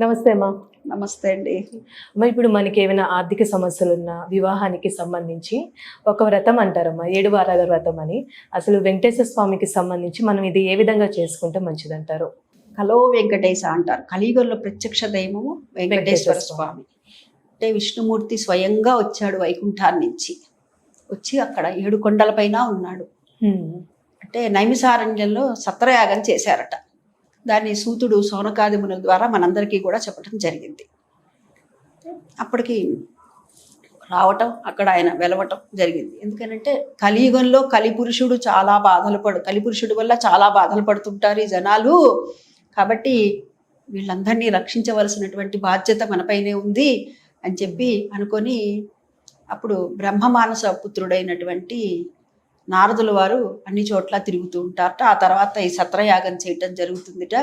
నమస్తే అమ్మా. నమస్తే అండి. మరి ఇప్పుడు మనకి ఏమైనా ఆర్థిక సమస్యలు ఉన్నా వివాహానికి సంబంధించి ఒక వ్రతం అంటారమ్మా ఏడు వారాల వ్రతం అని. అసలు వెంకటేశ్వర స్వామికి సంబంధించి మనం ఇది ఏ విధంగా చేసుకుంటే మంచిదంటారు? కలో వెంకటేశ అంటారు. కలియుగంలో ప్రత్యక్ష దైవము వెంకటేశ్వర స్వామి. అంటే విష్ణుమూర్తి స్వయంగా వచ్చాడు వైకుంఠాన్ని నుంచి. వచ్చి అక్కడ ఏడు కొండలపైన ఉన్నాడు. అంటే నైమిసారణ్యంలో సత్రయాగం చేశారట. దాన్ని సూతుడు సౌనకాదిముల ద్వారా మనందరికీ కూడా చెప్పడం జరిగింది. అప్పటికి రావటం అక్కడ ఆయన వెలవటం జరిగింది. ఎందుకనంటే కలియుగంలో కలిపురుషుడు చాలా బాధలు పడు కలిపురుషుడు వల్ల చాలా బాధలు పడుతుంటారు ఈ జనాలు. కాబట్టి వీళ్ళందరినీ రక్షించవలసినటువంటి బాధ్యత మనపైనే ఉంది అని చెప్పి అనుకొని అప్పుడు బ్రహ్మమానస పుత్రుడైనటువంటి నారదుల వారు అన్ని చోట్ల తిరుగుతూ ఉంటారట. ఆ తర్వాత ఈ సత్రయాగం చేయటం జరుగుతుందిట.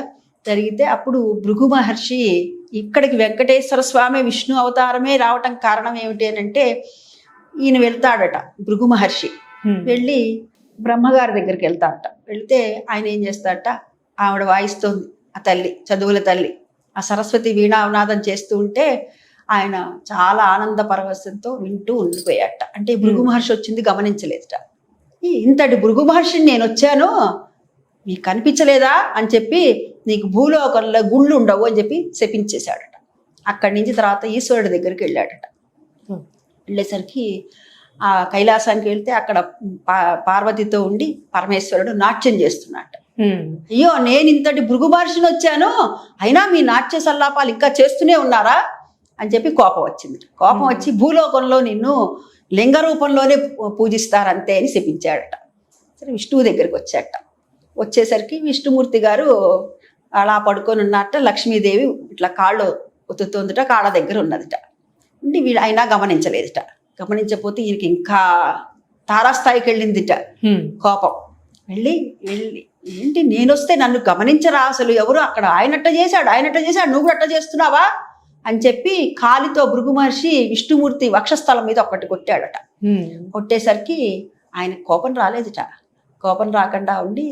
జరిగితే అప్పుడు భృగు మహర్షి ఇక్కడికి వెంకటేశ్వర స్వామి విష్ణు అవతారమే రావటం కారణం ఏమిటి అని అంటే ఈయన వెళ్తాడట భృగు మహర్షి. వెళ్ళి బ్రహ్మగారి దగ్గరికి వెళ్తాడట. వెళ్తే ఆయన ఏం చేస్తాడట? ఆవిడ వాయిస్తోంది ఆ తల్లి చదువుల తల్లి. ఆ సరస్వతి వీణావనాదం చేస్తూ ఉంటే ఆయన చాలా ఆనంద పరవశంతో వింటూ ఉండిపోయాట అంటే భృగు. మహర్షి వచ్చింది గమనించలేదుట. ఇంతటి భృగు మహర్షిని నేను వచ్చాను. నీకు కనిపించలేదా? అని చెప్పి నీకు భూలోకంలో గుళ్ళు ఉండవు అని చెప్పి శపించేశాడట. అక్కడి నుంచి తర్వాత ఈశ్వరుడి దగ్గరికి వెళ్ళాడట. వెళ్ళేసరికి ఆ కైలాసానికి వెళ్తే అక్కడ పార్వతితో ఉండి పరమేశ్వరుడు నాట్యం చేస్తున్నాడు హ్మ్. అయ్యో నేను ఇంతటి భృగు మహర్షిని వచ్చాను. అయినా మీ నాట్య సల్లాపాలు ఇంకా చేస్తూనే ఉన్నారా? అని చెప్పి కోపం వచ్చింది. కోపం. వచ్చి భూలోకంలో నిన్ను లింగ రూపంలోనే పూజిస్తారంతే అని శపించాడట. సరే విష్ణువు దగ్గరికి వచ్చాట. వచ్చేసరికి విష్ణుమూర్తి గారు అలా పడుకొని ఉన్నట్ట లక్ష్మీదేవి ఇట్లా కాళ్ళు ఒత్తుతోందిట కాళ్ళ దగ్గర ఉన్నదిట. ఉండి వీడు అయినా గమనించలేదుట. గమనించకపోతే ఈయనకి ఇంకా తారాస్థాయికి వెళ్ళిందిట. కోపం. వెళ్ళి వెళ్ళి ఏంటి నేను వస్తే నన్ను గమనించరా అసలు? ఎవరు అక్కడ ఆయనట్ట చేశాడు ఆయనట్ట చేశాడు నువ్వు కూడా అట్ట చేస్తున్నావా? అని చెప్పి కాలితో భృగు మహర్షి విష్ణుమూర్తి వక్షస్థలం మీద ఒక్కటి కొట్టాడట. కొట్టేసరికి ఆయన కోపం రాలేదుట. కోపం రాకుండా ఉండి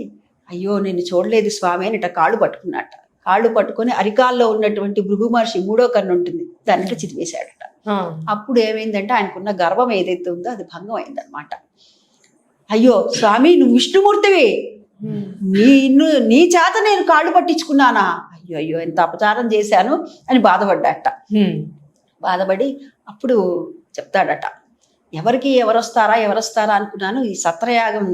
అయ్యో నేను చూడలేదు స్వామి అని ఇట కాళ్ళు పట్టుకున్నట్ట కాళ్ళు పట్టుకొని అరికాల్లో ఉన్నటువంటి భృగు మహర్షి మూడో కన్ను ఉంటుంది దానికి చితివేశాడట ఆ. అప్పుడు ఏమైందంటే ఆయనకున్న గర్వం ఏదైతే ఉందో అది భంగం అయిందనమాట అయ్యో స్వామి నువ్వు విష్ణుమూర్తివి. ను- నీ చేత నేను కాళ్ళు పట్టించుకున్నానా? అయ్యో అయ్యో ఎంత అపచారం చేశాను అని బాధపడ్డాట. బాధపడి అప్పుడు చెప్తాడట ఎవరికి ఎవరొస్తారా ఎవరొస్తారా అనుకున్నాను. ఈ సత్రయాగం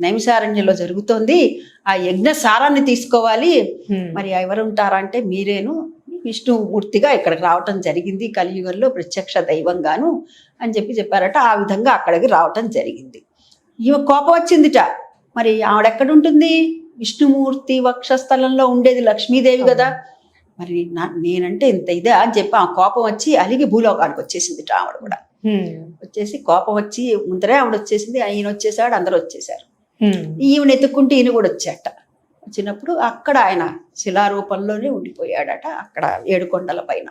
నైమిసారణ్యంలో జరుగుతోంది. ఆ యజ్ఞ సారాన్ని తీసుకోవాలి. మరి ఎవరు ఉంటారా అంటే మీరేను. విష్ణుమూర్తిగా ఇక్కడికి రావటం జరిగింది. కలియుగంలో ప్రత్యక్ష దైవంగాను అని చెప్పి చెప్పారట. ఆ విధంగా అక్కడికి రావటం జరిగింది. ఈమె కోపం వచ్చిందిట. మరి ఆవిడెక్కడ ఉంటుంది విష్ణుమూర్తి వక్షస్థలంలో ఉండేది లక్ష్మీదేవి కదా. మరి నా నేనంటే ఇంత ఇదే అని చెప్పి ఆ కోపం వచ్చి అలిగి భూలోకానికి వచ్చేసిందిట ఆవిడ కూడా. వచ్చేసి కోపం వచ్చి ముందరే ఆవిడ వచ్చేసింది ఆయన వచ్చేసాడు అందరూ వచ్చేసారు. ఈవిని ఎత్తుక్కుంటూ ఈయన కూడా వచ్చాట. వచ్చినప్పుడు అక్కడ ఆయన శిలారూపంలోనే ఉండిపోయాడట అక్కడ ఏడుకొండల పైన.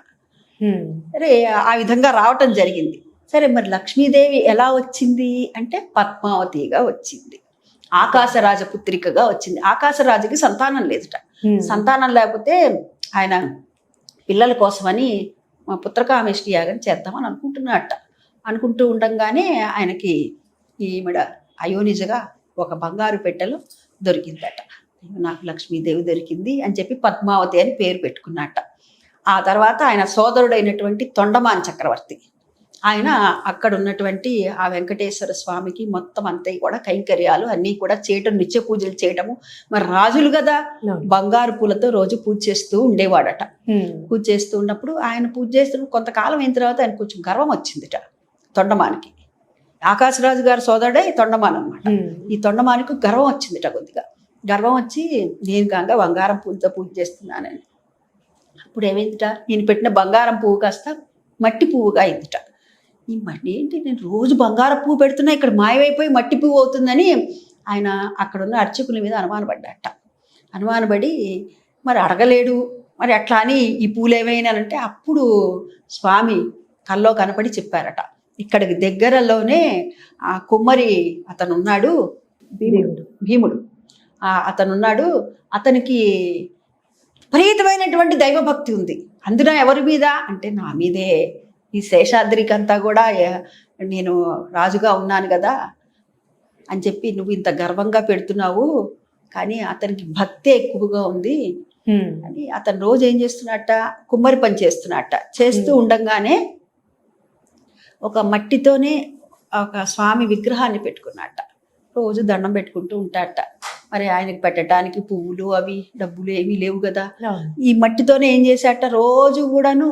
సరే ఆ విధంగా రావటం జరిగింది. సరే మరి లక్ష్మీదేవి ఎలా వచ్చింది అంటే పద్మావతిగా వచ్చింది. ఆకాశరాజ పుత్రికగా వచ్చింది. ఆకాశరాజుకి సంతానం లేదుట. సంతానం లేకపోతే ఆయన పిల్లల కోసమని మా పుత్రకామేష్టి యాగం చేద్దామని అనుకుంటున్నట్ట అనుకుంటూ ఉండంగానే ఆయనకి ఈమెడ అయోనిజగా ఒక బంగారు పెట్టెలో దొరికిందట. నాకు లక్ష్మీదేవి దొరికింది అని చెప్పి పద్మావతి అని పేరు పెట్టుకున్నట్ట ఆ తర్వాత ఆయన సోదరుడైనటువంటి తొండమాన్ చక్రవర్తి. ఆయన అక్కడ ఉన్నటువంటి ఆ వెంకటేశ్వర స్వామికి మొత్తం అంతా కూడా కైంకర్యాలు అన్నీ కూడా చేయటం నిత్య పూజలు చేయటము. మరి రాజులు కదా. బంగారు పూలతో రోజు పూజ చేస్తూ ఉండేవాడట. పూజ చేస్తూ ఉన్నప్పుడు ఆయన పూజ చేస్తున్న కొంతకాలం అయిన తర్వాత ఆయన కొంచెం గర్వం వచ్చిందిట తొండమానికి. ఆకాశరాజు గారి సోదరుడే ఈ తొండమాన్ అనమాట. ఈ తొండమానికి గర్వం వచ్చిందిట కొద్దిగా. గర్వం వచ్చి నేను గంగ బంగారం పూలతో పూజ చేస్తున్నానని. అప్పుడు ఏమైందిట? నేను పెట్టిన బంగారం పువ్వు కాస్త మట్టి పువ్వుగా అయిందిట. ఈ మట్టి ఏంటి? నేను రోజు బంగారం పువ్వు పెడుతున్నా ఇక్కడ మాయమైపోయి మట్టి పువ్వు అవుతుందని ఆయన అక్కడున్న అర్చకుల మీద అనుమానపడ్డాట. అనుమానపడి మరి అడగలేడు మరి అట్లా అని ఈ పూలు ఏమైనానంటే అప్పుడు స్వామి కల్లో కనపడి చెప్పారట. ఇక్కడికి దగ్గరలోనే ఆ కుమ్మరి అతను ఉన్నాడు భీముడు. భీముడు. ఆ అతను ఉన్నాడు అతనికి విపరీతమైనటువంటి దైవభక్తి ఉంది. అందున ఎవరి మీద? అంటే నా మీదే. ఈ శేషాద్రికంతా కూడా నేను రాజుగా ఉన్నాను కదా అని చెప్పి నువ్వు ఇంత గర్వంగా పెడుతున్నావు కానీ అతనికి భక్తి ఎక్కువగా ఉంది. అని అతను రోజు ఏం చేస్తున్నట్ట కుమ్మరి పని చేస్తున్నట్ట చేస్తూ. ఉండంగానే ఒక మట్టితోనే ఒక స్వామి విగ్రహాన్ని పెట్టుకున్నట్ట రోజు దండం పెట్టుకుంటూ ఉంటాడట మరి ఆయనకి పెట్టడానికి పువ్వులు అవి డబ్బులు ఏమీ లేవు కదా. ఈ మట్టితోనే ఏం చేశాట రోజు కూడాను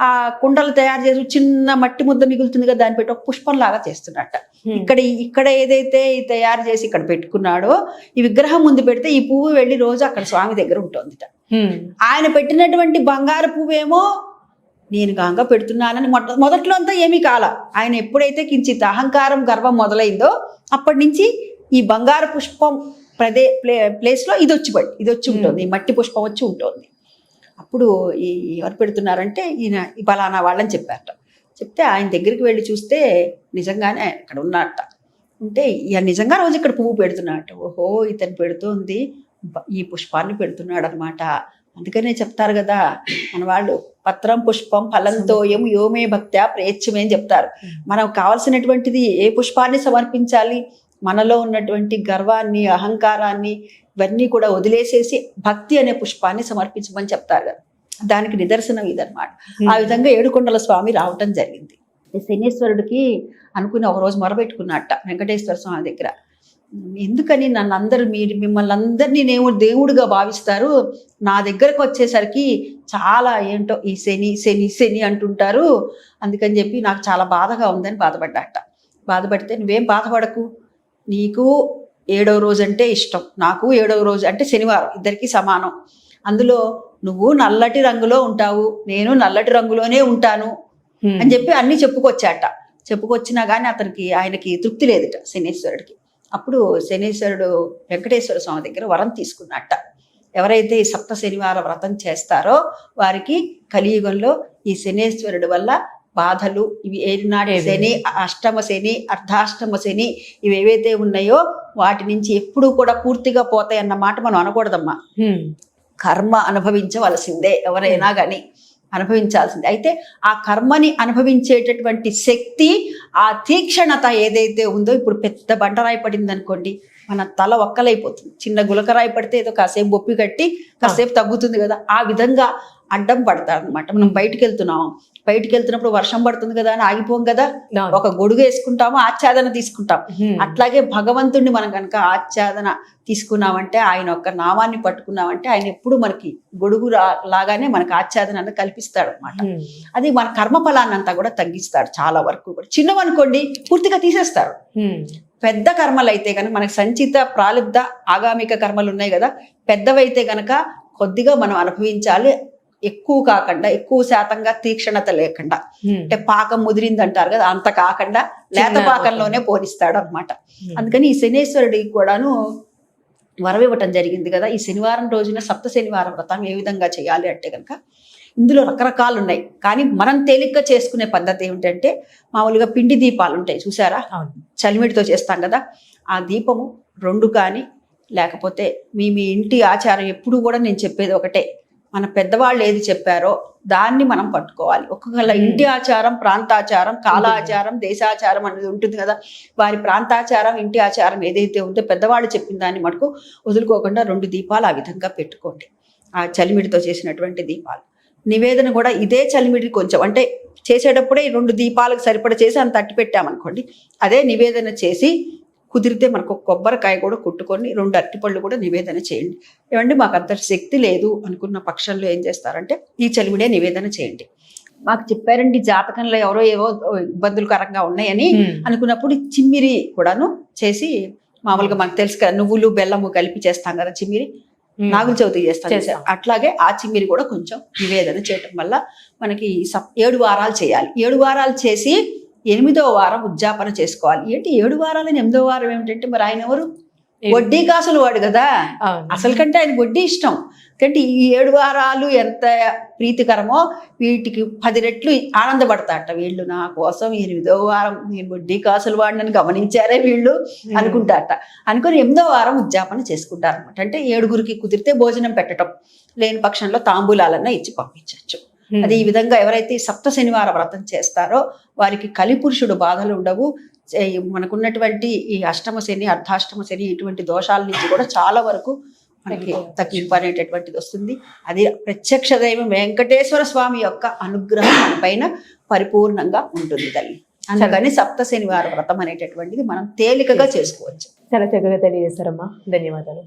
ఆ కుండలు తయారు చేసి చిన్న మట్టి ముద్ద మిగులుతుంది కదా దాన్ని పెట్టి ఒక పుష్పం లాగా చేస్తున్నట్ట. ఇక్కడ ఇక్కడ ఏదైతే తయారు చేసి ఇక్కడ పెట్టుకున్నాడో ఈ విగ్రహం ముందు పెడితే ఈ పువ్వు వెళ్ళి రోజు అక్కడ స్వామి దగ్గర ఉంటుందిట. హ్మ్. ఆయన పెట్టినటువంటి బంగారు పువ్వేమో నేను గంగ పెడుతున్నానని మొట్ట మొదట్లో అంతా ఏమీ కాల. ఆయన ఎప్పుడైతే కించిత్ అహంకారం గర్వం మొదలైందో అప్పటి నుంచి ఈ బంగారు పుష్పం ప్రదే ప్లే ప్లేస్లో ఇది వచ్చి పడి ఇది వచ్చి ఉంటుంది. ఈ మట్టి పుష్పం వచ్చి ఉంటుంది. అప్పుడు ఈ ఎవరు పెడుతున్నారంటే ఈయన ఈ పలానా వాళ్ళని చెప్పారట. చెప్తే ఆయన దగ్గరికి వెళ్ళి చూస్తే నిజంగానే అక్కడ ఉన్నట్ట ఉంటే ఇక నిజంగా రోజు ఇక్కడ పువ్వు పెడుతున్నాడట ఓహో ఇతను పెడుతోంది. ఈ పుష్పాన్ని పెడుతున్నాడు అనమాట అందుకనే చెప్తారు కదా మన వాళ్ళు పత్రం పుష్పం ఫలంతో ఏం యోమే భక్త్యా ప్రేచ్ఛమే అని చెప్తారు. మనం కావాల్సినటువంటిది ఏ పుష్పాన్ని సమర్పించాలి? మనలో ఉన్నటువంటి గర్వాన్ని అహంకారాన్ని ఇవన్నీ కూడా వదిలేసేసి భక్తి అనే పుష్పాన్ని సమర్పించమని చెప్తారు కదా. దానికి నిదర్శనం ఇదన్నమాట. ఆ విధంగా ఏడుకొండల స్వామి రావటం జరిగింది. శనీశ్వరుడికి అనుకుని ఒక రోజు మొరబెట్టుకున్నట్ట వెంకటేశ్వర స్వామి దగ్గర. ఎందుకని నన్ను అందరూ మీరు మిమ్మల్ని అందరినీ నేను దేవుడిగా భావిస్తారు. నా దగ్గరకు వచ్చేసరికి చాలా ఏంటో ఈ శని శని శని అంటుంటారు. అందుకని చెప్పి నాకు చాలా బాధగా ఉందని బాధపడ్డాట. బాధపడితే నువ్వేం బాధపడకు. నీకు ఏడవ రోజు అంటే ఇష్టం. నాకు ఏడవ రోజు అంటే శనివారం. ఇద్దరికి సమానం. అందులో నువ్వు నల్లటి రంగులో ఉంటావు నేను నల్లటి రంగులోనే ఉంటాను. అని చెప్పి అన్ని చెప్పుకొచ్చాట చెప్పుకొచ్చినా కానీ అతనికి ఆయనకి తృప్తి లేదుట శనీశ్వరుడికి అప్పుడు శనీశ్వరుడు వెంకటేశ్వర స్వామి దగ్గర వరం తీసుకున్నట్ట ఎవరైతే ఈ సప్త శనివార వ్రతం చేస్తారో వారికి కలియుగంలో ఈ శనేశ్వరుడు వల్ల బాధలు ఇవి ఏవి? శని అష్టమ శని అర్ధాష్టమ శని ఇవి ఏవైతే ఉన్నాయో వాటి నుంచి ఎప్పుడూ కూడా పూర్తిగా పోతాయి అన్న మాట మనం అనకూడదమ్మా. కర్మ అనుభవించవలసిందే. ఎవరైనా కానీ అనుభవించాల్సిందే. అయితే ఆ కర్మని అనుభవించేటటువంటి శక్తి ఆ తీక్షణత ఏదైతే ఉందో ఇప్పుడు పెద్ద బండరాయి పడింది అనుకోండి మన తల ఒక్కలైపోతుంది. చిన్న గులకరాయి పడితే ఏదో కాసేపు బొప్పి కట్టి కాసేపు తగ్గుతుంది కదా. ఆ విధంగా అడ్డం పడతారు అనమాట మనం బయటికి వెళ్తున్నాం బయటికి వెళ్తున్నప్పుడు వర్షం పడుతుంది కదా అని ఆగిపోం కదా. ఒక గొడుగు వేసుకుంటాము ఆచ్ఛాదన తీసుకుంటాం. అట్లాగే భగవంతుడిని మనం కనుక ఆచ్ఛాదన తీసుకున్నామంటే ఆయన యొక్క నామాన్ని పట్టుకున్నామంటే ఆయన ఎప్పుడు మనకి గొడుగు లాగానే మనకి ఆచ్ఛాదన అన్నది కల్పిస్తాడు అనమాట. అది మన కర్మ ఫలాన్ని అంతా కూడా తగ్గిస్తాడు చాలా వరకు కూడా చిన్నవనుకోండి పూర్తిగా తీసేస్తాడు హ్మ్. పెద్ద కర్మలు అయితే కనుక మనకి సంచిత ప్రాలుబ్ధ ఆగామిక కర్మలు ఉన్నాయి కదా పెద్దవైతే కనుక కొద్దిగా మనం అనుభవించాలి ఎక్కువ కాకుండా ఎక్కువ శాతంగా తీక్షణత లేకుండా. అంటే పాకం ముదిరింది అంటారు కదా అంత కాకుండా లేత పాకంలోనే పోనిస్తాడు అనమాట. అందుకని ఈ శనేశ్వరుడికి కూడాను వరం ఇవ్వటం జరిగింది కదా ఈ శనివారం రోజున సప్త శనివారం వ్రతం ఏ విధంగా చేయాలి అంటే కనుక ఇందులో రకరకాలు ఉన్నాయి కానీ మనం తేలిగ్గా చేసుకునే పద్ధతి ఏమిటంటే మామూలుగా పిండి దీపాలు ఉంటాయి చూసారా. చలిమిడితో చేస్తాం కదా ఆ దీపము రెండు కానీ లేకపోతే మీ మీ ఇంటి ఆచారం ఎప్పుడు కూడా నేను చెప్పేది ఒకటే మన పెద్దవాళ్ళు ఏది చెప్పారో దాన్ని మనం పట్టుకోవాలి. ఒక్కొక్కళ్ళ. ఇంటి ఆచారం ప్రాంతాచారం కాలాచారం దేశాచారం అనేది ఉంటుంది కదా. వారి ప్రాంతాచారం ఇంటి ఆచారం ఏదైతే ఉందో పెద్దవాళ్ళు చెప్పిన దాన్ని మటుకు వదులుకోకుండా రెండు దీపాలు ఆ విధంగా పెట్టుకోండి. ఆ చలిమిడితో చేసినటువంటి దీపాలు. నివేదన కూడా ఇదే చలిమిడి కొంచెం. అంటే చేసేటప్పుడే ఈ రెండు దీపాలకు సరిపడ చేసి అంత అట్టి పెట్టామనుకోండి అదే నివేదన చేసి కుదిరితే మనకు కొబ్బరికాయ కూడా కుట్టుకొని రెండు అరటిపళ్ళు కూడా నివేదన చేయండి ఏమంటే మాకు అంత శక్తి లేదు అనుకున్న పక్షంలో ఏం చేస్తారంటే ఈ చలిమిడే నివేదన చేయండి మాకు చెప్పారండి జాతకంలో ఎవరో ఏవో ఇబ్బందులు కరంగా ఉన్నాయని. అనుకున్నప్పుడు చిమ్మిరి కూడాను చేసి మామూలుగా మనకు తెలుసు కదా నువ్వులు బెల్లము కలిపి చేస్తాం కదా చిమ్మిరి. నాగుల చవితి చేస్తాం చేస్తాం. అట్లాగే ఆ చిమ్మిరి కూడా కొంచెం నివేదన చేయటం వల్ల మనకి ఏడు వారాలు చేయాలి ఏడు వారాలు చేసి ఎనిమిదో వారం ఉద్యాపన చేసుకోవాలి. ఏంటి? ఏడు వారాలు ఎనిమిదో వారం ఏమిటంటే మరి ఆయన ఎవరు? వడ్డీ కాసులు వాడు కదా? అసలు కంటే ఆయన వడ్డీ ఇష్టం. కంటే ఈ ఏడు వారాలు ఎంత ప్రీతికరమో వీటికి పది రెట్లు ఆనందపడతాట వీళ్ళు. నా కోసం ఎనిమిదో వారం నేను వడ్డీ కాసులు వాడినని గమనించారే వీళ్ళు అనుకుంటారట. అనుకుని ఎనిమిదో వారం ఉద్యాపన చేసుకుంటారు అనమాట అంటే ఏడుగురికి కుదిరితే భోజనం పెట్టడం లేని పక్షంలో తాంబూలాలన్నా ఇచ్చి పంపించవచ్చు. అది ఈ విధంగా ఎవరైతే సప్త శనివార వ్రతం చేస్తారో వారికి కలిపురుషుడు బాధలు ఉండవు. మనకున్నటువంటి ఈ అష్టమ శని అర్ధాష్టమ శని ఇటువంటి దోషాల నుంచి కూడా చాలా వరకు మనకి తగ్గింపు అనేటటువంటిది వస్తుంది. అది ప్రత్యక్ష దైవం వెంకటేశ్వర స్వామి యొక్క అనుగ్రహం మన పైన పరిపూర్ణంగా ఉంటుంది తల్లి. అందుకని సప్త శనివార వ్రతం అనేటటువంటిది మనం తేలికగా చేసుకోవచ్చు. చాలా చక్కగా తెలియజేశారమ్మా. ధన్యవాదాలు.